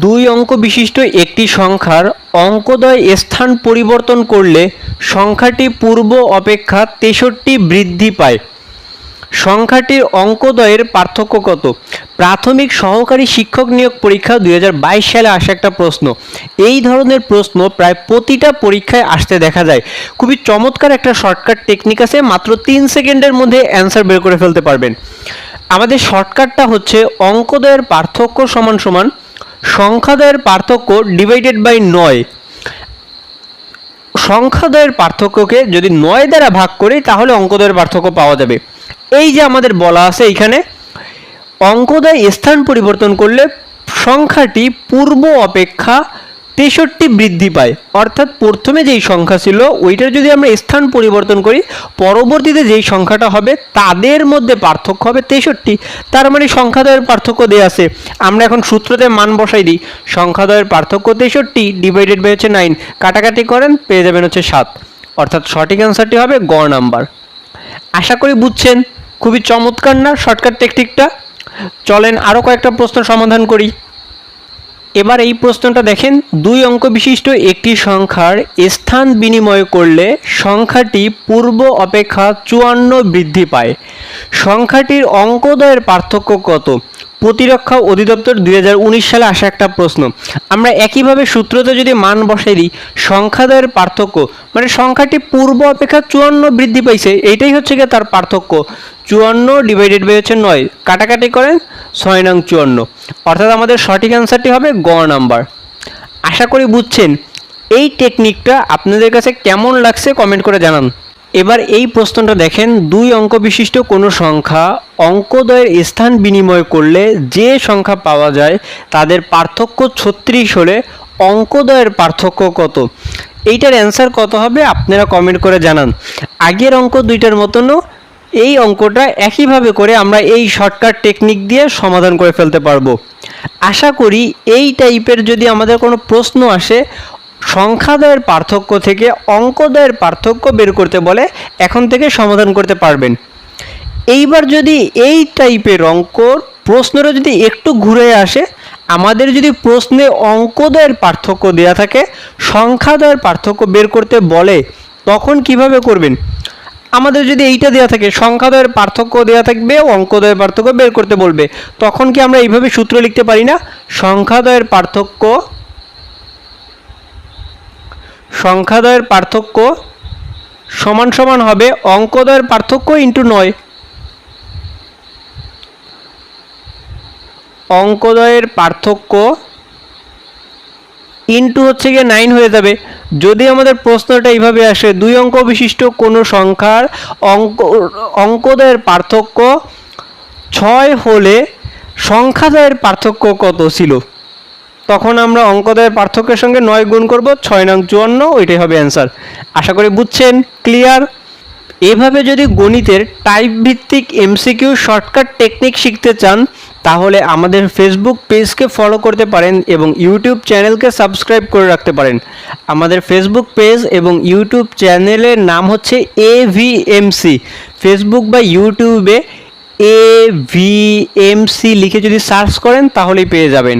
দুই অঙ্ক বিশিষ্ট একটি সংখ্যার অঙ্কদ্বয় স্থান পরিবর্তন করলে সংখ্যাটি পূর্ব অপেক্ষা তেষট্টি বৃদ্ধি পায়। সংখ্যাটির অঙ্কদ্বয়ের পার্থক্য কত? প্রাথমিক সহকারী শিক্ষক নিয়োগ পরীক্ষা দুই হাজার বাইশ সালে আসা একটা প্রশ্ন। এই ধরনের প্রশ্ন প্রায় প্রতিটা পরীক্ষায় আসতে দেখা যায়। খুবই চমৎকার একটা শর্টকাট টেকনিক আছে, মাত্র তিন সেকেন্ডের মধ্যে অ্যান্সার বের করে ফেলতে পারবেন। আমাদের শর্টকাটটা হচ্ছে অঙ্কদ্বয়ের পার্থক্য সমান সমান সংখ্যাদ্বয়ের পার্থক্য ডিভাইডেড বাই নয়। সংখ্যাদের পার্থক্যকে যদি নয় দ্বারা ভাগ করি, তাহলে অঙ্কদের পার্থক্য পাওয়া যাবে। এই যে আমাদের বলা আছে এইখানে অঙ্কদয় স্থান পরিবর্তন করলে সংখ্যাটি পূর্ব অপেক্ষা তেষট্টি বৃদ্ধি পায়। অর্থাৎ প্রথমে যেই সংখ্যা ছিল, ওইটার যদি আমরা স্থান পরিবর্তন করি, পরবর্তীতে যেই সংখ্যাটা হবে, তাদের মধ্যে পার্থক্য হবে তেষট্টি। তার মানে সংখ্যাদ্বয়ের পার্থক্য দেওয়া আছে। আমরা এখন সূত্রতে মান বসাই দিই। সংখ্যাদ্বয়ের পার্থক্য তেষট্টি ডিভাইডেড বাই হচ্ছে নাইন কাটাকাটি করেন, পেয়ে যাবেন হচ্ছে সাত। অর্থাৎ সঠিক অ্যান্সারটি হবে গ নাম্বার আশা করি বুঝছেন। খুবই চমৎকার না শর্টকাট টেকটিকটা চলেন আরও কয়েকটা প্রশ্ন সমাধান করি। এবার এই প্রশ্নটা দেখেন, দুই অঙ্ক বিশিষ্ট একটি সংখ্যার স্থান বিনিময় করলে সংখ্যাটি পূর্ব অপেক্ষা চুয়ান্ন বৃদ্ধি পায়। সংখ্যাটির অঙ্কদয়ের পার্থক্য কত? প্রতিরক্ষা অধিদপ্তর দুই হাজার উনিশ সালে আসা একটা প্রশ্ন। আমরা একইভাবে সূত্রতে যদি মান বসাই দিই, সংখ্যা সংখ্যাদ্বয়ের পার্থক্য মানে সংখ্যাটি পূর্ব অপেক্ষা চুয়ান্ন বৃদ্ধি পাইছে এইটাই হচ্ছে গিয়ে তার পার্থক্য। চুয়ান্ন ডিভাইডেড বাই হচ্ছে নয়, কাটাকাটি করেন ছয় নং চুয়ান্ন। অর্থাৎ আমাদের সঠিক অ্যান্সারটি হবে গ নাম্বার। আশা করি বুঝছেন, এই টেকনিকটা আপনাদের কাছে কেমন লাগছে কমেন্ট করে জানান। এবার এই প্রশ্নটা দেখেন, দুই অঙ্ক বিশিষ্ট কোনো সংখ্যা অঙ্কদ্বয়ের স্থান বিনিময় করলে যে সংখ্যা পাওয়া যায় তাদের পার্থক্য ছত্রিশ হলে অঙ্কদ্বয়ের পার্থক্য কত? এইটার অ্যান্সার কত হবে আপনারা কমেন্ট করে জানান। আগের অঙ্ক দুইটার মতনও এই অঙ্কটা একইভাবে করে আমরা এই শর্টকাট টেকনিক দিয়ে সমাধান করে ফেলতে পারব। আশা করি এই টাইপের যদি আমাদের কোনো প্রশ্ন আসে সংখ্যাদ্বয়ের পার্থক্য থেকে অঙ্কদ্বয়ের পার্থক্য বের করতে বলে, এখন থেকে সমাধান করতে পারবেন। এইবার যদি এই টাইপের অঙ্কর প্রশ্নটা যদি একটু ঘুরে আসে, আমাদের যদি প্রশ্নে অঙ্কদ্বয়ের পার্থক্য দেওয়া থাকে সংখ্যাদ্বয়ের পার্থক্য বের করতে বলে, তখন কীভাবে করবেন? আমাদের যদি এইটা দেওয়া থাকে সংখ্যাদ্বয়ের পার্থক্য দেওয়া থাকবে অঙ্কদ্বয়ের পার্থক্য বের করতে বলবে, তখন কি আমরা এইভাবে সূত্র লিখতে পারি না? সংখ্যাদ্বয়ের পার্থক্য সংখ্যাদ্বয়ের পার্থক্য সমান সমান হবে অঙ্কদ্বয়ের পার্থক্য ইন্টু নয়। অঙ্কদ্বয়ের পার্থক্য ইন্টু হচ্ছে গিয়ে নাইন হয়ে যাবে। যদি আমাদের প্রশ্নটা এইভাবে আসে, দুই অঙ্ক বিশিষ্ট কোনো সংখ্যার অঙ্ক, অঙ্কদ্বয়ের পার্থক্য ছয় হলে সংখ্যাদ্বয়ের পার্থক্য কত ছিল? তখন আমরা অঙ্কদ্বয়ের পার্থক্যের সঙ্গে নয় গুণ করব, ছয় নং চুয়ান্ন, ওইটাই হবে অ্যান্সার আশা করি বুঝছেন ক্লিয়ার এভাবে যদি গণিতের টাইপ ভিত্তিক এমসিকিউ শর্টকাট টেকনিক শিখতে চান, তাহলে আমাদের ফেসবুক পেজকে ফলো করতে পারেন এবং ইউটিউব চ্যানেলকে সাবস্ক্রাইব করে রাখতে পারেন। আমাদের ফেসবুক পেজ এবং ইউটিউব চ্যানেলের নাম হচ্ছে এ ভি এমসি ফেসবুক বা ইউটিউবে এ ভি এম সি লিখে যদি সার্চ করেন, তাহলেই পেয়ে যাবেন।